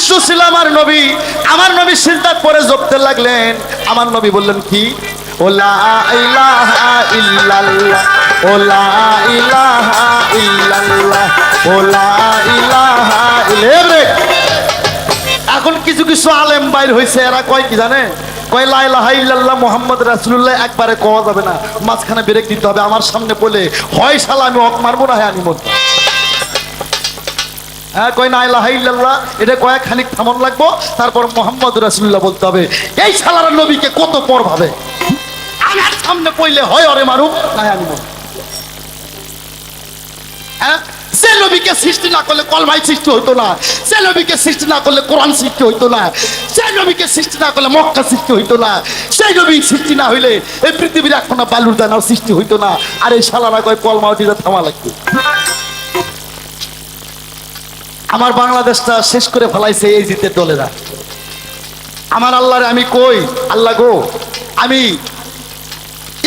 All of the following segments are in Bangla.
শিষ্য ছিল আমার নবী। আমার নবী সিজদাত পরে জপতে লাগলেন। আমার নবী বললেন, কি? ওলা ইলাহা ইল্লাল্লাহ ওলা ইলাহা ইল্লাল্লাহ ওলা ইলাহা এখন কিছু কিছু আলেম বাইর হয়েছে এরা কয় কি জানে? কয় লাইলাহা ইল্লাল্লাহ মোহাম্মদ রাসূলুল্লাহ একবারে কওয়া যাবে না। মাঝখানে ব্রেক দিতে হবে। আমার সামনে বলে, হয় শালা, আমি হক মারবো না হ্যাঁ আমি মরবো হ্যাঁ কয় না ইলাহা ইল্লাল্লাহ, এটা কয়েক খানিক থামন লাগবো, তারপর মোহাম্মদ রাসূলুল্লাহ বলতে হবে, এই শালার নবীকে কত পর ভাবে আমার সামনে পড়লে হয় অরে মারুক না আমি হ্যাঁ? নবীকে সৃষ্টি না করলে কলমাই সৃষ্টি হইতো না সে নবীকে সৃষ্টি না করলে কোরআন সৃষ্টি হইতো না সে নবীকে সৃষ্টি না করলে মক্কা সৃষ্টি হইতো না, সেই নবী সৃষ্টি না হইলে এই পৃথিবীর এখন বালুর দানাও সৃষ্টি হইতো না, আর এই শালারা কয় কলমা উঠিতে থামা লাগতো আমার বাংলাদেশটা শেষ করে ফেলাইছে এই জিতের দলেরা। আমার আল্লাহরে আমি কই? আল্লাহ গো, আমি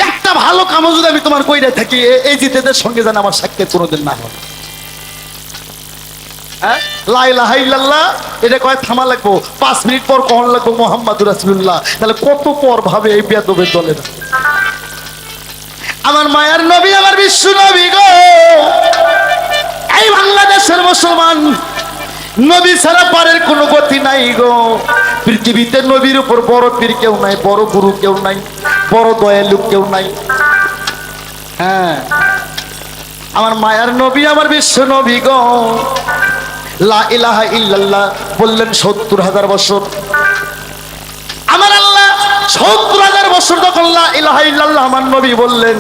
একটা ভালো কামও যদি আমি তোমার কইরে থাকি এই জিতেদের সঙ্গে যেন আমার সাক্ষাৎ কোনোদিন না হয়। হ্যাঁ? এটা কয় থামা পাঁচ মিনিট পর কখন রাসুল্লাহ তাহলে কত পর ভাবে এই আমার মায়ের নবী, আমার বিশ্ব গো। এই মুসলমান নবী ছাড়া পারের কোনো গতি নাই গো। পৃথিবীতে নবীর উপর বড় পীর কেউ নাই, বড় গুরু কেউ নাই, বড় দয়ালু কেউ নাই। হ্যাঁ আমার মায়ার নবী, আমার বিশ্ব নবী গো। লা ইলাহা ইল্লাল্লাহ বললেন সত্তর হাজার বছর। আমার আল্লাহ সত্তর হাজার বছর যখন লা ইলাহা ইল্লাল্লাহ আমার নবী বললেন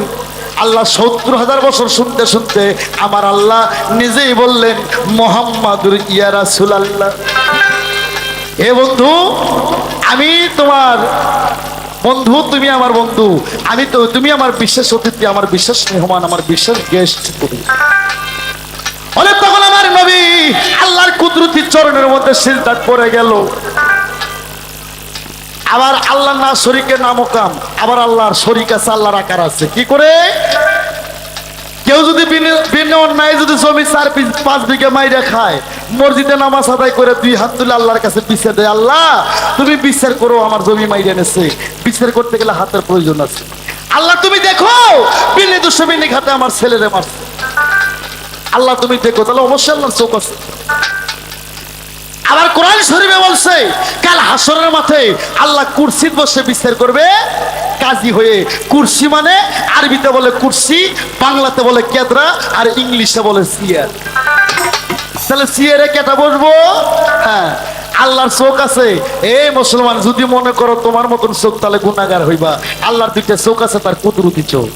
আল্লাহ সত্তর হাজার বছর শুনতে শুনতে আমার আল্লাহ নিজেই বললেন, মোহাম্মদুর ইয়া রাসূলুল্লাহ। হে বন্ধু, আমি তোমার বন্ধু, তুমি আমার বন্ধু, আমি তো, তুমি আমার বিশেষ অতিথি, আমার বিশেষ মেহমান, আমার বিশেষ গেস্ট তুমি। অনেক তখন আমার নবী আল্লাহর কুদরতি চরণের মধ্যে সিলদাত পড়ে গেল। আবার আল্লাহ না শরীকের নামকাম আবার আল্লাহর শরিক আছে, আল্লাহর আকার আছে। কি করে? কেউ যদি অন্যায় যদি জমি চার পাঁচ বিঘে মাইরা খায়, মসজিদে নামাজ আদায় করে দুই হাত তুলে আল্লাহর কাছে বিচার দেয়, আল্লাহ, তুমি বিচার করো, আমার জমি মাইরে এনেছে। বিচার করতে গেলে হাতের প্রয়োজন আছে। আল্লাহ, তুমি দেখো, বিনে দুশো, বিনে ঘাটে আমার ছেলেরে মারছে। আল্লাহ, তুমি দেখো, তাহলে অবশ্যই আল্লাহর চোখ আছে। আবার কোরআন শরীফে বলছে, কাল হাসরের মাঠে আল্লাহ কুরসিত বসে বিচার করবে। কাজী হয়ে কুরসি মানে আরবিতে বলে কুরসি, বাংলাতে বলে কেদরা আর ইংলিশে বলে সিয়ার। তাহলে সিয়ারে কেটা বসবো? হ্যাঁ আল্লাহর চোখ আছে। এ মুসলমান, যদি মনে করো তোমার মতন চোখ, তাহলে গুণাগার হইবা। আল্লাহর দুইটা চোখ আছে, তার কুদরতি চোখ।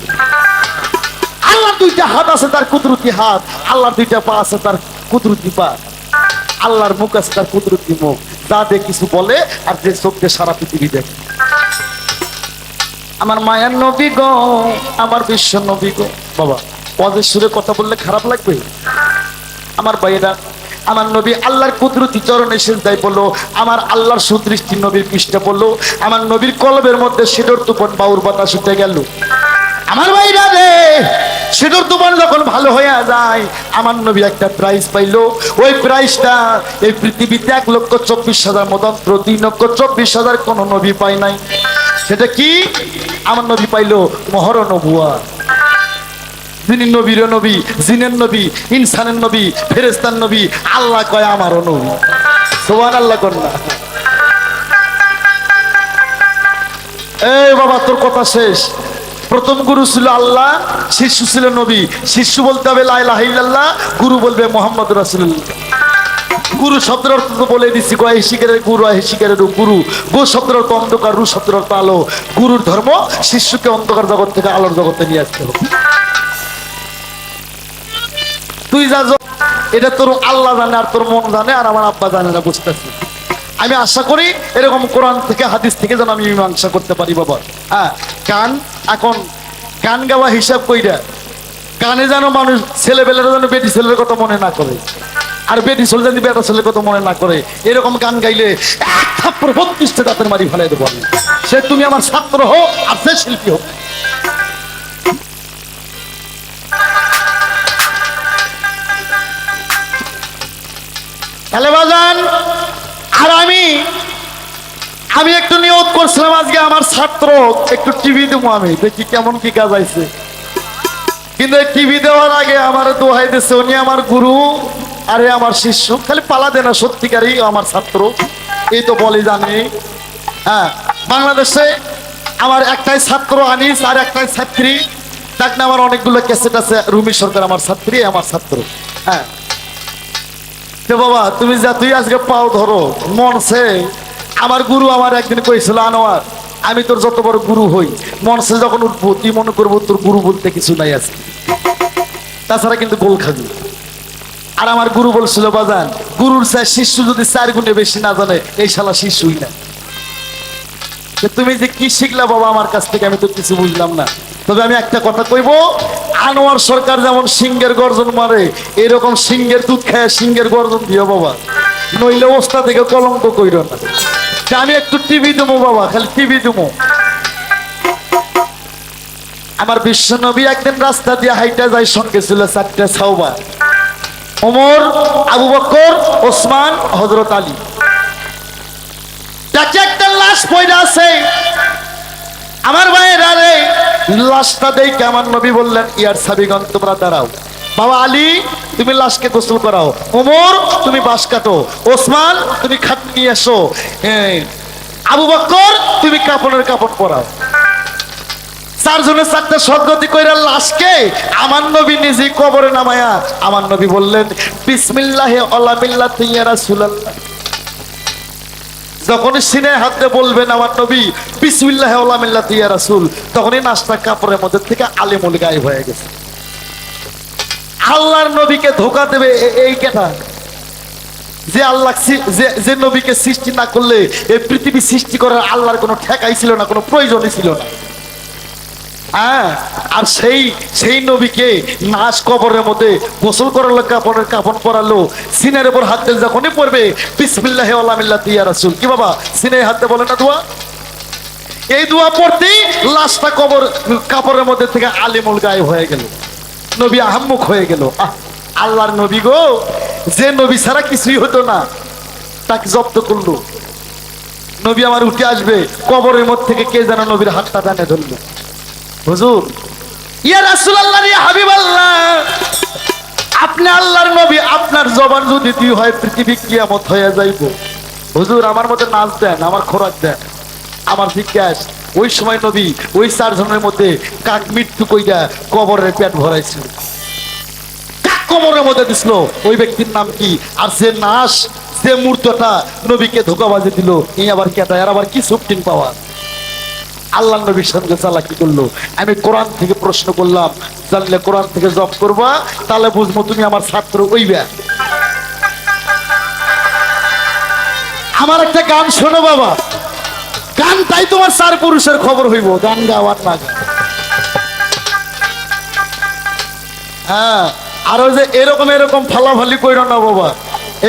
আল্লাহর দুইটা হাত আছে, তার কুদরতি হাত। আল্লাহর দুইটা পা আছে, তার কুদরতি পা। আল্লাহর মুখ আছে তার কুদরতি মুখ যা দিয়ে কিছু বলে আর যে চোখ দিয়ে সারা পৃথিবী দেখে। আমার মায়ের নবী গো, আমার বিশ্ব নবী গো। বাবা পদের সুরে কথা বললে খারাপ লাগবে? আমার ভাইয়েরা, আমার নবী আল্লাহর কুদরতি চরণে সিজদায় বলল, আমার আল্লাহর সুদৃষ্টি নবীর পৃষ্ঠে বলল, আমার নবীর কলবের মধ্যে সিডর তুপন বাউর বাতাস উঠে গেল। আমার ভাইরা রে সিঁদুর তুমান যখন ভালো হয়ে যায়, আমার নবী একটা প্রাইজ পাইলো। ওই প্রাইজটা এই পৃথিবীতে এক লক্ষ চব্বিশ হাজার মতন্ত্র তিন লক্ষ চব্বিশ হাজার কোন নবী পায় নাই। সেটা কি? আমার নবী পাইলো মহর নবুয়া। যিনি নবীর নবী, জিনের নবী, ইনসানের নবী ফেরেস্তার নবী, আল্লাহ কয় আমারও নবী। সোহান আল্লাহ কন্যা এই বাবা, তোর কথা শেষ। প্রথম গুরু ছিল আল্লাহ শিশু ছিল নবী। শিশু বলতে হবে লাইলাহ ইল্লাল্লাহ, গুরু বলবে মোহাম্মদ রাসূলুল্লাহ। গুরু শব্দের অর্থ তো বলে দিচ্ছি গো এই শিকারের গুরু এই শিকারের গুরু। গো শব্দের অর্থ অন্ধকার, রু শব্দের অর্থ আলো। গুরুর ধর্ম শিষ্যকে অন্ধকার জগৎ থেকে আলোর জগতে নিয়ে আসতে হবে। তুই যা এটা তোর আল্লাহ জানে আর তোর মন জানে আর আমার আব্বা জানে না বুঝতেছি আমি আশা করি এরকম কোরআন থেকে, হাদিস থেকে যেন আমি মীমাংসা করতে পারি, বাবা। হ্যাঁ গান এখন গান গাওয়া হিসাব কইরা গানে যেন মানুষ ছেলেবেলেরা যেন বেটি ছেলের কথা মনে না করে, আর বেটি ছেলে যেন বেটা ছেলের কথা মনে না করে, এরকম গান গাইলে এক থাপ্পড় বত্রিশটা দাঁতের মারি ফেলাই দেবো আমি। সে তুমি আমার ছাত্র হোক আর সে শিল্পী হোক। তাহলে বাজান আর আমি আমি একটু নিয়োগ করছিলাম আজকে আমার ছাত্র, একটু টিভি দেবো আমি, দেখি কেমন কি কাজ আইছে কিন্তু টিভি দেওয়ার আগে আমার দোহাই দিচ্ছে উনি আমার গুরু আরে আমার শিষ্য। খালি পালা দেনা, সত্যিকারই আমার ছাত্র, এই তো বলে জানি। হ্যাঁ বাংলাদেশে আমার একটাই ছাত্র আনিস আর একটাই ছাত্রী। তাক না আমার অনেকগুলো ক্যাসেট আছে, রুমি সরকার আমার ছাত্রী আমার ছাত্র। হ্যাঁ তো বাবা, তুমি যা, তুই আজকে পাও ধরো মনসে আমার গুরু আমার একদিন কইছিল, আনোয়ার, আমি তোর যত বড় গুরু হই মনসে যখন উঠবো, তুই মনে করব তোর গুরু বলতে কিছু নাই আছে তাছাড়া কিন্তু গোল খাবি। আর আমার গুরু বলছিল, বাজান, গুরুর চাই শিষ্য যদি চার গুণে বেশি না জানে, এই শালা শিশুই না। তুমি যে কি শিখলা বাবা আমার কাছ থেকে, আমি তো কিছু বুঝলাম না। তবে আমি একটা কথা কইব, আনোয়ার সরকার যেমন সিংহের গর্জন মারে, এরকম সিংহের দুধ খায় সিংহের গর্জন দিও বাবা। নইলে ওস্তা থেকে কলঙ্ক কইর না। আমি একটু টিভি দেবো বাবা, খালি টিভি দেবো আমার বিশ্বনবী একদিন রাস্তা দিয়ে হাইটা যায় সঙ্গে ছিল চারটে সাউবা ওমর, আবু বকর ওসমান হজরত আলী। একটা লাশ পয়দা আছে। আমার ভাইয়ের আরে লাশটা দেখে আমার নবী বললেন, ইয়ার সাবিগণ, তোমরা দাঁড়াও। বাবা আলী, তুমি লাশকে গোসল করাও। ওমর, তুমি বাঁশ কাটো। ওসমান, তুমি খাট নিয়ে এসো। আবু বক্কর, তুমি কাপড়ের কাপড় পরাও। চারজনের চারটা সদ্গতি কইরা লাশকে আমার নবী নিজে কবরে নামায়া, আমার নবী বললেন, বিসমিল্লাহে অলামিল্লা তুইয়া রাসূলুল্লাহ। যখন সিনে হাতে বলবেন আমার নবী, বিসমিল্লাহ রাসুল তখনই নাস্তা কাপড়ের মধ্যে থেকে আলিমুল গায়েব হয়ে গেছে। আল্লাহর নবীকে ধোকা দেবে এই কেটা। যে আল্লাহ যে নবীকে সৃষ্টি না করলে এই পৃথিবী সৃষ্টি করার আল্লাহর কোনো ঠেকাই ছিল না, কোনো প্রয়োজনই ছিল না। হ্যাঁ আর সেই সেই নবীকে নাশ কবরের মধ্যে গোসল করালো কাপড়ের কাপড় পরালো। সিনের উপর হাত দিলে যখনই পড়বে বিসমিল্লাহ আলামিল্লাহ তিয়া রাসূল। কি বাবা সিনে হাতে বলে না দোয়া? এই দোয়া পড়তেই লাশটা কবর কাপড়ের মধ্যে থেকে আলিমুল গায়েব হয়ে গেল। নবী আহাম্মুখ হয়ে গেল। আহ, আল্লাহর নবী গো যে নবী ছাড়া কিছুই হতো না তাকে জব্দ করল। নবী আমার উঠে আসবে কবরের মধ্যে থেকে কে যেন নবীর হাতটা টানে ধরলো। হুজুর। ইয়া রাসূলুল্লাহ ইয়া হাবিবাল্লাহ। আপনি আল্লাহর নবী, আপনার জবান যদি দুই হয়, পৃথিবী কিয়ামত হয়ে যাইব। হুজুর, আমার মধ্যে নাচ দেন, আমার খোরাক দেন। আমার জিজ্ঞাস ওই সময় নবী, ওই চারজনের মধ্যে কাক মৃত্যু কইরা কবরের পেট ভরাইছিল। কাক কবরের মধ্যে দিছিল। ওই ব্যক্তির নাম কি? আর সে নাশ, যে মূর্তটা নবীকে ধোকাবাজি দিল, এই আবার কেটা আর আবার কি সুপ্রিম পাওয়া আল্লাহ নবীর সঙ্গে চালাকি করল? আমি কোরআন থেকে প্রশ্ন করলাম, জানলে কোরআন থেকে জব করবা, তাহলে বুঝব তুমি আমার ছাত্র ওইবা আমার একটা গান শোনো বাবা। গান তাই তোমার চার পুরুষের খবর হইব, গান গাওয়ার না। হ্যাঁ আর যে এরকম এরকম ফালাফালি কইর না বাবা।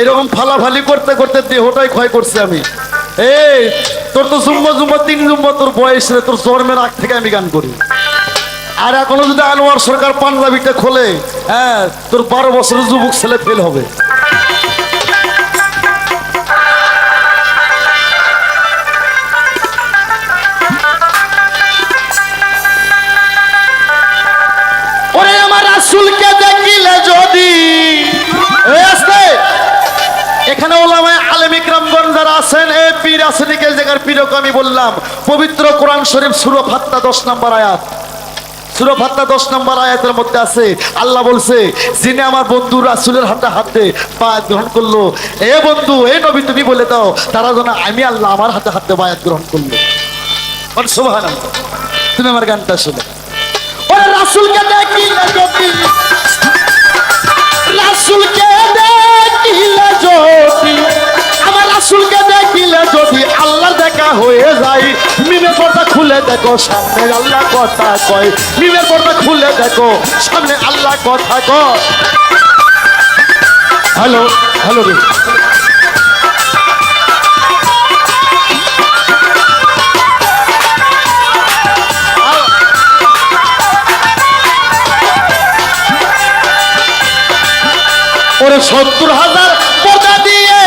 এরকম ফালাফালি করতে করতে দেহটাই ক্ষয় করছে আমি। এই, তোর তো জুম্বা জুম্বা তিন জুম্বা তোর বয়স রে, তোর জন্মের আগ থেকে আমি গান করি। আর এখনও যদি আনোয়ার সরকার পাঞ্জাবিটা খোলে হ্যাঁ তোর বারো বছরের যুবক ছেলে ফেল হবে। আমার রাসূলকে দেখিলে যদি এখানে ওলামায় আলেম ইকরামগণ যারা আছেন, এ পীর আসেনিকে জায়গার পীরকে আমি বললাম, পবিত্র কোরআন শরীফ সুরো ফাত্তা দশ নম্বর আয়াত। সুরো ফাত্তা দশ নম্বর আয়াতের মধ্যে আছে, আল্লাহ বলছে, যিনি আমার বন্ধু রাসূলের হাতে হাতে বায়াত গ্রহণ করল। এ বন্ধু, এ নবী, তুমি বলে দাও, তারা যেন আমি আল্লাহ আমার হাতে হাতে বায়াত গ্রহণ করল। সুবহানাল্লাহ, তুমি আমার গানটা শোনো। ওরে রাসূলকে যদি রাসূলকে দেখিলে যদি, আমার রাসূলকে দেখিলে যদি আল্লাহ দেখা হয়ে যায়, মিমের পর্দা খুলে দেখো, সামনে আল্লাহ কথা কয়। মিমের পর্দা খুলে দেখো, সামনে আল্লাহ কথা কয়। হ্যালো হ্যালো রে। ওরে সত্তর হাজার প্রজা দিয়ে।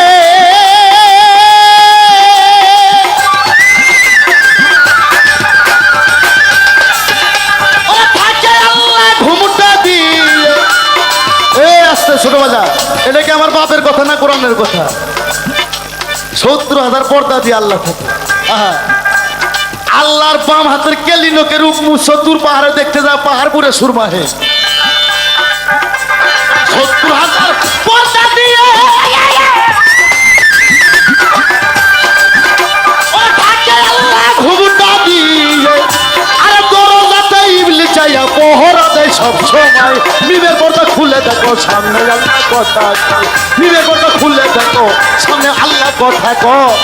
ছোট বাজার এটা কি আমার বাপের কথা না কথা? সত্তর হাজার পর্দা দিয়ে আল্লাহ বাম হাতের পাহাড়ে দেখতে যা পাহাড় পুরে সুরমা হে। সত্তর হাজার চাইয়া পহরা দেয় সব সময় নিবের পর্দা খুলে দেখো, সামনে আল্লাহ কথা। নিবের পর্দা খুলে দেখো, সামনে আল্লাহ কথা কয়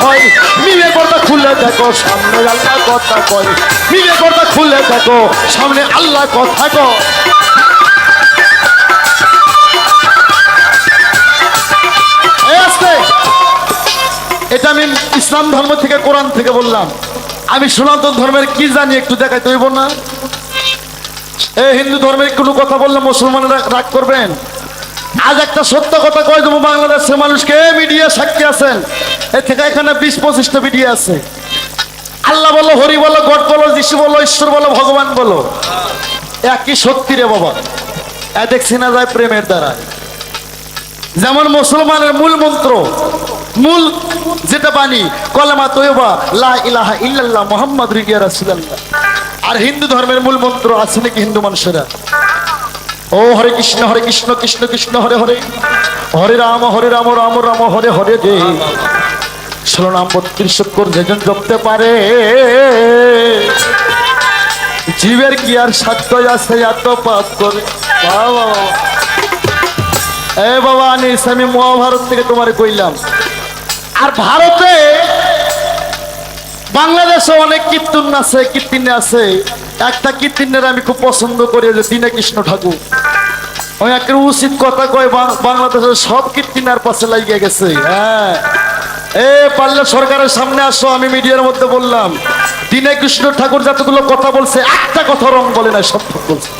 খয় মিলে পর্দা খুলে দেখো, সামনে আল্লাহ কথা কয়। মিলে পর্দা খুলে দেখো, সামনে আল্লাহ কথা কয়। এটা আমি ইসলাম ধর্ম থেকে, কোরআন থেকে বললাম। আমি সনাতন ধর্মের কি জানি একটু দেখাই তৈব না? এই হিন্দু ধর্মের কোনো কথা বললে মুসলমানরা রাগ করবেন? আজ একটা সত্য কথা কয় দেবো, বাংলাদেশের মানুষকে মিডিয়া সাক্ষী আছেন? এ থেকে এখানে বিশ পঁচিশটা মিডিয়া আছে। আল্লাহ বলো, হরি বলো, গড বলো, যিশু বলো, ঈশ্বর বলো, ভগবান বলো। একই সত্যি রে বাবা। এ দেখছি না যায় প্রেমের দ্বারা যেমন মুসলমানের মূল মন্ত্র, মূল যেটা বাণী, কলেমা তৈবা লা ইলাহা ইল্লাল্লাহ মোহাম্মদ রিগিয়া রাসূলুল্লাহ। আর হিন্দু ধর্মের মূল মন্ত্র আছে নাকি হিন্দু মানুষেরা? ও হরে কৃষ্ণ হরে কৃষ্ণ কৃষ্ণ কৃষ্ণ, হরে হরে। হরে রাম হরে রাম রাম রাম, হরে হরে যে ষোলো নাম বত্রিশ যেজন জপতে পারে। জীবের কি আর সাধ্য আছে এত পাপ করে? এ বাবা আনিস আমি মহাভারত থেকে তোমারে কইলাম। আর ভারতে বাংলাদেশে অনেক কীর্তন আছে, কীর্তিন আছে। একটা কীর্তিনের আমি খুব পছন্দ করি যে দীনে কৃষ্ণ ঠাকুর। ওই একটা উচিত কথা কয় বাংলাদেশের সব কীর্তিনার পাশে লাগিয়ে গেছে। হ্যাঁ। এ পারলে সরকারের সামনে আসো, আমি মিডিয়ার মধ্যে বললাম, দিনে কৃষ্ণ ঠাকুর যতগুলো কথা বলছে, একটা কথা রং বলে না, সব বলছে।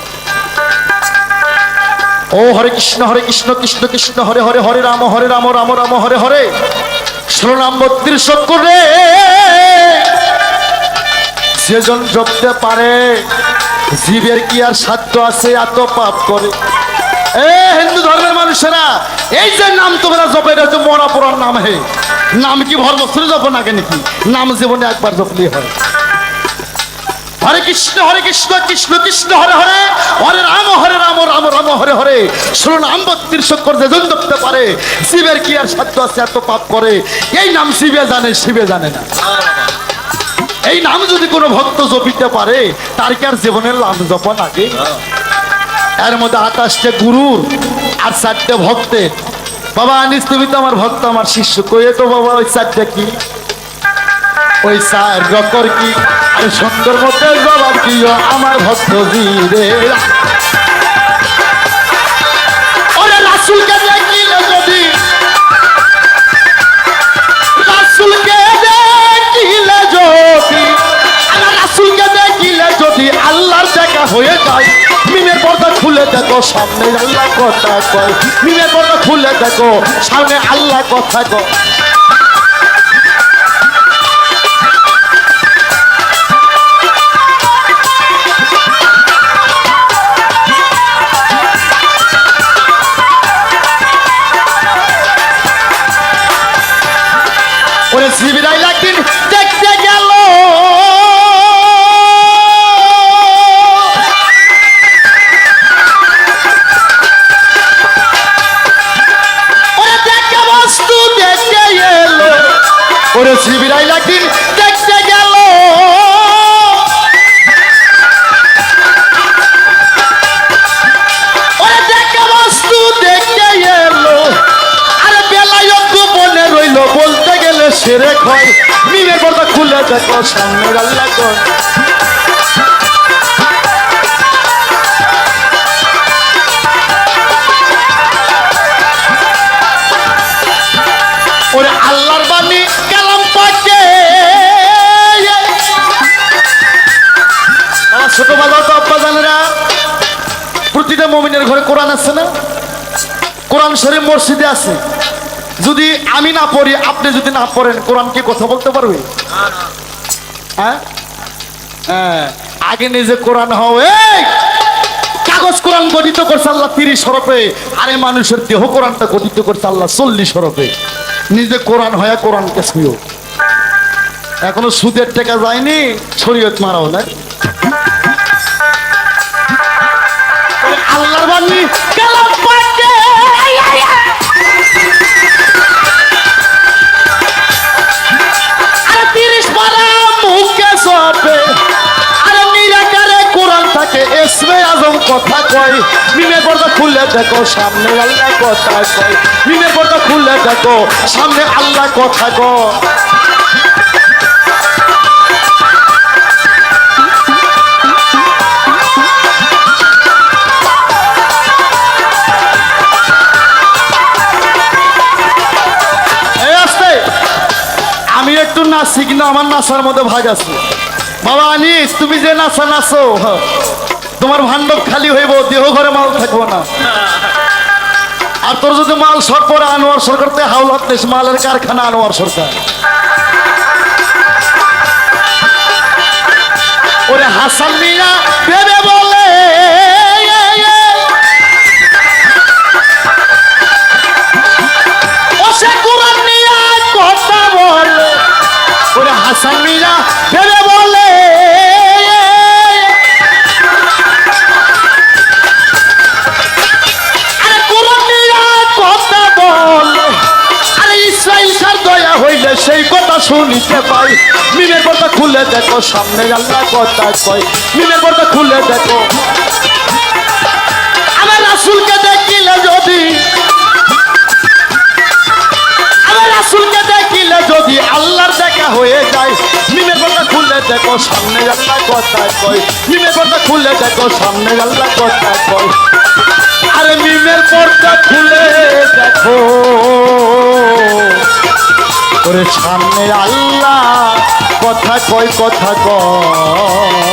ও, হরে কৃষ্ণ হরে কৃষ্ণ কৃষ্ণ কৃষ্ণ, হরে হরে হরে রাম হরে রাম রাম রাম, হরে হরে। ষোলো বত্রিশ করে সেজন জপতে পারে, জীবের কি আর সাধ্য আছে, এত পাপ করে। এ, হিন্দু ধর্মের মানুষেরা, এই যে নাম তোমরা জপে, এটা মরা পড়ার নাম হে। নাম কি ভর বছরে না কেন কি? নাম জীবনে একবার জপলেই হয়। হরে কৃষ্ণ হরে কৃষ্ণ কৃষ্ণ কৃষ্ণ, হরে হরে হরে রাম হরে রাম রাম রাম, হরে হরে। ষোলো নাম বত্রিশ করে যেজন ধরতে পারে, শিবের কি আর সাধ্য আছে এত পাপ করে? এই নাম শিবে জানে শিবে জানে না। এই নাম যদি কোনো ভক্ত জপিতে পারে, তার কি আর জীবনের নাম জপন লাগে? এর মধ্যে আঠাশটা গুরুর আর চারটে ভক্তের। বাবা আনিস তুমি তো আমার ভক্ত, আমার শিষ্য। কয়ে তো বাবা, ওই চারটে কি? ওই চার রকর কি? আরে সুন্দর মতে জবাব দিও আমার ভক্ত রে ওরে রাসুলকে দেখিলে যদি দেখিলে যদি আল্লাহর হয়ে যায় খুলে দেখো, সামনে আল্লাহ কথা কয়। মিমের পর্দা খুলে দেখো, সামনে আল্লাহ কথা কয়। শিবিরাই একদিন জিবিরাইল একদিন দেখতে গেল। বলতে গেলে সেরে খয় মিমের পর্দা খুলে দেখো সামনে আল্লাহ মমিনের ঘরে কোরআন আছে না? কোরআন শরীফ মসজিদে আছে। যদি আমি না পড়ি, আপনি যদি না পড়েন, কোরআন কি কথা বলতে পারবে? হ্যাঁ? হ্যাঁ। আগে নিজে কোরআন হও কাগজ কোরআন গঠিত করছে আল্লাহ তিরিশ হরফে, আরে মানুষের দেহ কোরআনটা গঠিত করছে আল্লাহ চল্লিশ হরফে। নিজে কোরআন হয়ে কোরআনকে ছুঁয়ো এখনও সুদের টাকা যায়নি, শরীয়ত মারাও না আল্লাহর বাণী কালাম পাকে আরে তিরিশ পারা মুখে সপে আরে নিরাকারে কোরআন থাকে এসমে আজম কথা কয়। মিমের পর্দা খুলে দেখো সামনে আল্লাহ কথা কয়। মিমের পর্দা খুলে দেখো সামনে আল্লাহ কথা কয়। আমি একটু আমার নাচার মধ্যে ভাগ আছে। বাবা আনিস তুমি যে নাচো হ, তোমার ভান্ডব খালি হইব দেহ ঘরে মাল থাকব না। আর তোর যদি মাল শর্ট পরে আনোয়ার সরকার তে হাওলাত দেশ মালের কারখানা আনোয়ার সরকার। ওরে হাসান মিয়া ওরে হাসান বলে কথা হইলে সেই কথা শুনিতে পাই। মিমের পর্দা খুলে দেখো, সামনে আল্লাহ কথা কয় মিমের পর্দা খুলে দেখো দেখো, সামনে আল্লাহ কথা কয় মিমের পর্দা খুলে দেখো, সামনে আল্লাহ কথা কয় আরে মিমের পর্দা খুলে দেখো। ওরে, সামনে আল্লাহ কথা কয় কথা কয়